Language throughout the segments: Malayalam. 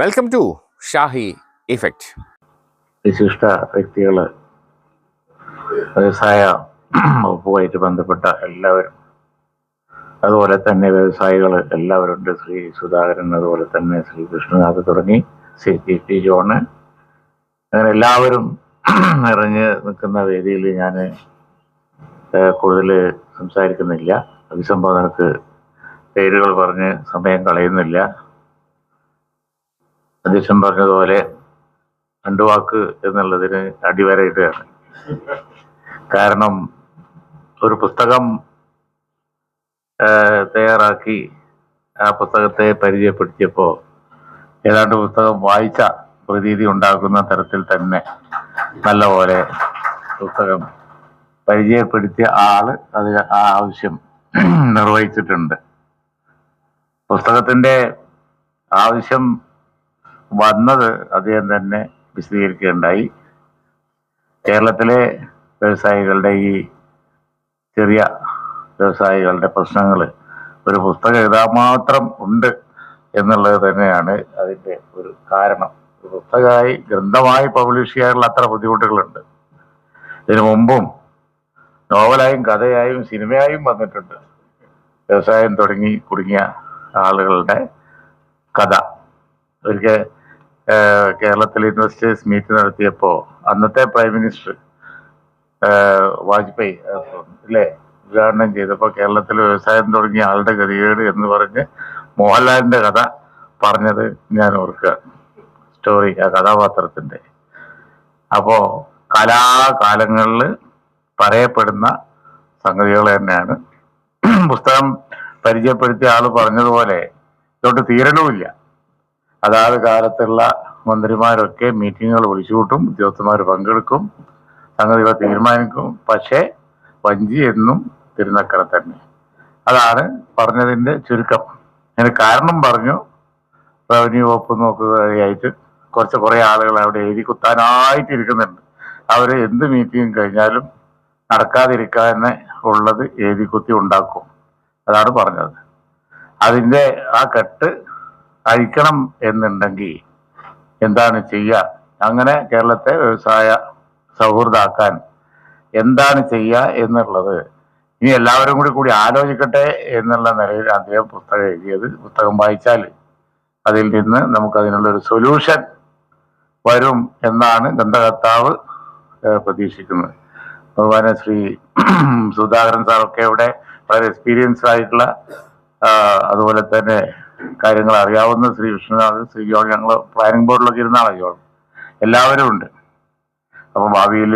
വെൽക്കം ടു ഷാഹി ഇഫക്റ്റ് വിശിഷ്ട വ്യക്തികൾ വ്യവസായ വകുപ്പുമായിട്ട് ബന്ധപ്പെട്ട എല്ലാവരും അതുപോലെ തന്നെ വ്യവസായികൾ എല്ലാവരും ഉണ്ട് ശ്രീ സുധാകരൻ അതുപോലെ തന്നെ ശ്രീ കൃഷ്ണനാഥ് തുടങ്ങി സി ടി ടി ജോണ്. അങ്ങനെ എല്ലാവരും നിറഞ്ഞ് നിൽക്കുന്ന വേദിയിൽ ഞാൻ കൂടുതൽ സംസാരിക്കുന്നില്ല. അഭിസംബോധനക്ക് പേരുകൾ പറഞ്ഞ് സമയം കളയുന്നില്ല. അധ്യക്ഷൻ പറഞ്ഞതുപോലെ രണ്ടു വാക്ക് എന്നുള്ളതിന് അടിവരയിടുകയാണ്. കാരണം ഒരു പുസ്തകം തയ്യാറാക്കി ആ പുസ്തകത്തെ പരിചയപ്പെടുത്തിയപ്പോൾ ഏതാണ്ട് പുസ്തകം വായിച്ച പ്രതീതി ഉണ്ടാക്കുന്ന തരത്തിൽ തന്നെ നല്ലപോലെ പുസ്തകം പരിചയപ്പെടുത്തിയ ആൾ അതിന് ആ ആവശ്യം നിർവഹിച്ചിട്ടുണ്ട്. പുസ്തകത്തിന്റെ ആവശ്യം വന്നത് അദ്ദേഹം തന്നെ വിശദീകരിക്കുകയുണ്ടായി. കേരളത്തിലെ വ്യവസായികളുടെ ഈ ചെറിയ വ്യവസായികളുടെ പ്രശ്നങ്ങൾ ഒരു പുസ്തകം എഴുതാൻ മാത്രം ഉണ്ട് എന്നുള്ളത് തന്നെയാണ് അതിന്റെ ഒരു കാരണം. പുസ്തകമായി ഗ്രന്ഥമായി പബ്ലിഷ് ചെയ്യാനുള്ള അത്ര ബുദ്ധിമുട്ടുകളുണ്ട്. ഇതിനു മുമ്പും നോവലായും കഥയായും സിനിമയായും വന്നിട്ടുണ്ട്. വ്യവസായം തുടങ്ങി കുടുങ്ങിയ ആളുകളുടെ കഥ. ഒരിക്കൽ കേരളത്തിൽ ഇൻവെസ്റ്റേഴ്സ് മീറ്റ് നടത്തിയപ്പോൾ അന്നത്തെ പ്രൈം മിനിസ്റ്റർ വാജ്പേയി അല്ലേ ഉദ്ഘാടനം ചെയ്തപ്പോൾ കേരളത്തിൽ വ്യവസായം തുടങ്ങിയ ആളുടെ ഗതികേട് എന്ന് പറഞ്ഞ് മോഹൻലാലിന്റെ കഥ പറഞ്ഞത് ഞാൻ ഓർക്കുക. സ്റ്റോറി ആ കഥാപാത്രത്തിന്റെ. അപ്പോൾ കലാകാലങ്ങളിൽ പറയപ്പെടുന്ന സംഗതികൾ തന്നെയാണ്. പുസ്തകം പരിചയപ്പെടുത്തിയ ആൾ പറഞ്ഞതുപോലെ ഇതോട്ട് തീരണവുമില്ല. അതാത് കാലത്തുള്ള മന്ത്രിമാരൊക്കെ മീറ്റിങ്ങുകൾ വിളിച്ചുകൂട്ടും ഉദ്യോഗസ്ഥന്മാർ പങ്കെടുക്കും സംഗതികൾ തീരുമാനിക്കും. പക്ഷേ വഞ്ചി എന്നും തിരുനക്കര തന്നെ. അതാണ് പറഞ്ഞതിന്റെ ചുരുക്കം. അതിന് കാരണം പറഞ്ഞു. റവന്യൂ വകുപ്പ് നോക്കുകയായിട്ട് കുറച്ച് കുറേ ആളുകൾ അവിടെ എഴുതി കുത്താനായിട്ട് ഇരിക്കുന്നുണ്ട്. അവർ എന്ത് മീറ്റിംഗ് കഴിഞ്ഞാലും നടക്കാതിരിക്കാൻ ഉള്ളത് എഴുതി കുത്തി ഉണ്ടാക്കും. അതാണ് പറഞ്ഞത്. അതിന്റെ ആ കെട്ട് അഴിക്കണം എന്നുണ്ടെങ്കിൽ എന്താണ് ചെയ്യുക അങ്ങനെ കേരളത്തെ വ്യവസായ സൗഹൃദാക്കാൻ എന്താണ് ചെയ്യുക എന്നുള്ളത് ഇനി എല്ലാവരും കൂടി കൂടി ആലോചിക്കട്ടെ എന്നുള്ള നിലയിൽ അദ്ദേഹം പുസ്തകം എഴുതിയത്. പുസ്തകം വായിച്ചാൽ അതിൽ നിന്ന് നമുക്ക് അതിനുള്ള ഒരു സൊല്യൂഷൻ വരും എന്നാണ് ഗ്രന്ഥകർത്താവ് ഏഹ്, പ്രതീക്ഷിക്കുന്നത്. ബഹുമാന ശ്രീ സുധാകരൻ സാറൊക്കെ ഇവിടെ വളരെ എക്സ്പീരിയൻസ്ഡ് ആയിട്ടുള്ള അതുപോലെ തന്നെ കാര്യങ്ങൾ അറിയാവുന്ന ശ്രീ വിഷ്ണുനാഥ് ശ്രീ ജോൺ ഞങ്ങൾ പ്ലാനിംഗ് ബോർഡിലൊക്കെ ഇരുന്ന ജോൺ. എല്ലാവരും ഉണ്ട്. അപ്പൊ ഭാവിയിൽ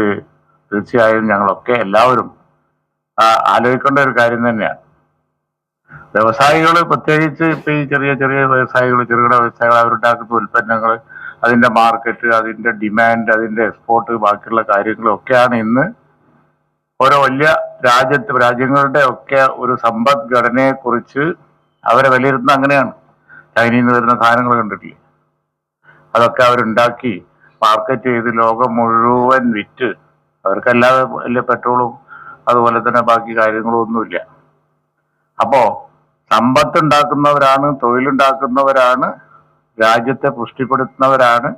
തീർച്ചയായും ഞങ്ങളൊക്കെ എല്ലാവരും ആലോചിക്കേണ്ട ഒരു കാര്യം തന്നെയാണ്. വ്യവസായികൾ പ്രത്യേകിച്ച് ഇപ്പൊ ഈ ചെറിയ ചെറിയ വ്യവസായികൾ ചെറുകിട വ്യവസായികൾ അവരുണ്ടാക്കുന്ന ഉൽപ്പന്നങ്ങൾ അതിന്റെ മാർക്കറ്റ് അതിന്റെ ഡിമാൻഡ് അതിന്റെ എക്സ്പോർട്ട് ബാക്കിയുള്ള കാര്യങ്ങളൊക്കെയാണ് ഇന്ന് ഓരോ വലിയ രാജ്യത്ത് രാജ്യങ്ങളുടെ ഒക്കെ ഒരു സമ്പദ്ഘടനയെ കുറിച്ച് അവരെ വിലയിരുത്തുന്നത് അങ്ങനെയാണ്. ചൈനയിൽ നിന്ന് വരുന്ന സാധനങ്ങൾ കണ്ടിട്ടില്ലേ? അതൊക്കെ അവരുണ്ടാക്കി മാർക്കറ്റ് ചെയ്ത് ലോകം മുഴുവൻ വിറ്റ്. അവർക്കല്ലാതെ വലിയ പെട്രോളും അതുപോലെ തന്നെ ബാക്കി കാര്യങ്ങളും ഒന്നുമില്ല. അപ്പോ സമ്പത്ത് ഉണ്ടാക്കുന്നവരാണ് തൊഴിലുണ്ടാക്കുന്നവരാണ് രാജ്യത്തെ പുഷ്ടിപ്പെടുത്തുന്നവരാണ്.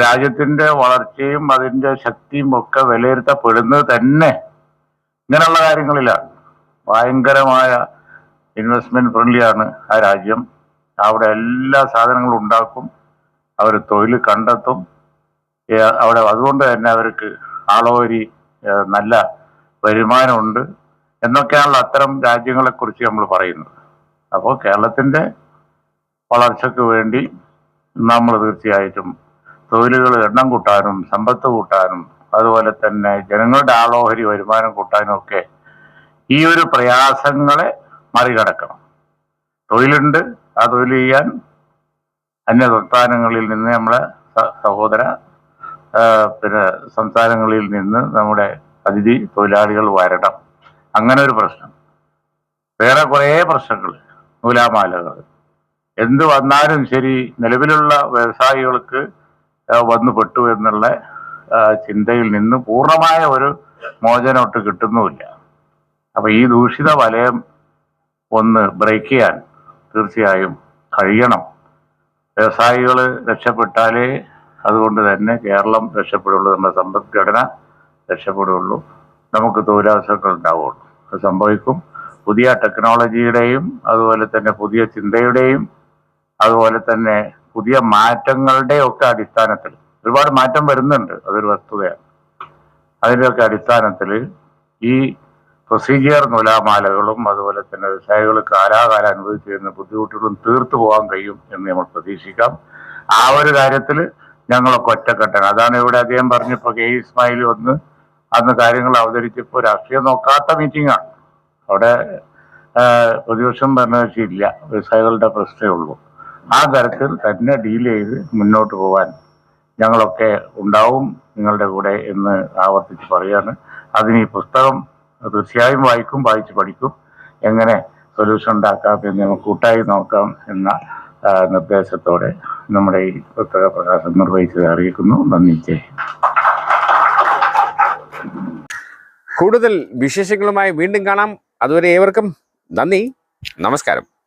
രാജ്യത്തിന്റെ വളർച്ചയും അതിന്റെ ശക്തിയും ഒക്കെ വിലയിരുത്തപ്പെടുന്നത് തന്നെ. ഇങ്ങനെയുള്ള കാര്യങ്ങളിലാണ്. ഭയങ്കരമായ ഇൻവെസ്റ്റ്മെന്റ് ഫ്രണ്ട്ലിയാണ് ആ രാജ്യം. അവിടെ എല്ലാ സാധനങ്ങളും ഉണ്ടാക്കും. അവർ തൊഴിൽ കണ്ടെത്തും. അവിടെ അതുകൊണ്ട് തന്നെ അവർക്ക് ആളോരി നല്ല വരുമാനമുണ്ട്. എന്നൊക്കെയാണല്ലോ അത്തരം രാജ്യങ്ങളെ കുറിച്ച് നമ്മൾ പറയുന്നത്. അപ്പോൾ കേരളത്തിന്റെ വളർച്ചയ്ക്ക് വേണ്ടി നമ്മൾ തീർച്ചയായിട്ടും തൊഴിലുകൾ എണ്ണം കൂട്ടാനും സമ്പത്ത് കൂട്ടാനും അതുപോലെ തന്നെ ജനങ്ങളുടെ ആളോഹരി വരുമാനം കൂട്ടാനും ഒക്കെ ഈ ഒരു പ്രയാസങ്ങളെ മറികടക്കണം. തൊഴിലുണ്ട് ആ തൊഴിൽ ചെയ്യാൻ അന്യ സംസ്ഥാനങ്ങളിൽ നിന്ന് നമ്മളെ സഹോദര പിന്നെ സംസ്ഥാനങ്ങളിൽ നിന്ന് നമ്മുടെ അതിഥി തൊഴിലാളികൾ വരണം. അങ്ങനെ ഒരു പ്രശ്നം. വേറെ കുറേ പ്രശ്നങ്ങൾ നൂലാമാലകൾ. എന്ത് വന്നാലും ശരി നിലവിലുള്ള വ്യവസായികൾക്ക് വന്നു പെട്ടു എന്നുള്ള ചിന്തയിൽ നിന്ന് പൂർണമായ ഒരു മോചനം മോചനമൊട്ട് കിട്ടുന്നുമില്ല. അപ്പൊ ഈ ദൂഷിത വലയം ഒന്ന് ബ്രേക്ക് ചെയ്യാൻ തീർച്ചയായും കഴിയണം. വ്യവസായികൾ രക്ഷപ്പെട്ടാലേ അതുകൊണ്ട് തന്നെ കേരളം രക്ഷപ്പെടുള്ളൂ നമ്മുടെ സമ്പദ്ഘടന രക്ഷപ്പെടുള്ളൂ നമുക്ക് തൊഴിലവസരങ്ങൾ ഉണ്ടാവുള്ളൂ. അത് സംഭവിക്കും. പുതിയ ടെക്നോളജിയുടെയും അതുപോലെ തന്നെ പുതിയ ചിന്തയുടെയും അതുപോലെ തന്നെ പുതിയ മാറ്റങ്ങളുടെയും ഒക്കെ അടിസ്ഥാനത്തിൽ ഒരുപാട് മാറ്റം വരുന്നുണ്ട്. അതൊരു വസ്തുതയാണ്. അതിന്റെയൊക്കെ അടിസ്ഥാനത്തിൽ ഈ പ്രൊസീജിയർ നൂലാമാലകളും അതുപോലെ തന്നെ വ്യവസായികൾ കാലാകാലം അനുഭവിച്ചിരുന്ന ബുദ്ധിമുട്ടുകളും തീർത്തു പോകാൻ കഴിയും എന്ന് നമ്മൾ പ്രതീക്ഷിക്കാം. ആ ഒരു കാര്യത്തിൽ ഞങ്ങളൊക്കെ ഒറ്റക്കെട്ടാണ്. അതാണ് ഇവിടെ അദ്ദേഹം പറഞ്ഞപ്പോൾ കെ ഇസ്മായിൽ വന്ന് അന്ന് കാര്യങ്ങൾ അവതരിച്ചപ്പോൾ രാഷ്ട്രീയം നോക്കാത്ത മീറ്റിംഗാണ് അവിടെ പ്രതിപക്ഷം ഭരണകക്ഷിയില്ല. വ്യവസായികളുടെ പ്രശ്നമേ ഉള്ളൂ. ആ തരത്തിൽ തന്നെ ഡീൽ ചെയ്ത് മുന്നോട്ട് പോകാൻ ഞങ്ങളൊക്കെ ഉണ്ടാവും നിങ്ങളുടെ കൂടെ എന്ന് ആവർത്തിച്ച് പറയാണ്. അതിന് ഈ പുസ്തകം തീർച്ചയായും വായിക്കും വായിച്ച് പഠിക്കും. എങ്ങനെ സൊല്യൂഷൻ ഉണ്ടാക്കാം എന്ന് നമുക്ക് കൂട്ടായി നോക്കാം എന്ന നിർദ്ദേശത്തോടെ നമ്മുടെ ഈ പുസ്തക പ്രകാശം നിർവഹിച്ചത് അറിയിക്കുന്നു. നന്ദി ജയ് കൂടുതൽ വിശേഷങ്ങളുമായി വീണ്ടും കാണാം. അതുവരെ ഏവർക്കും നന്ദി. നമസ്കാരം.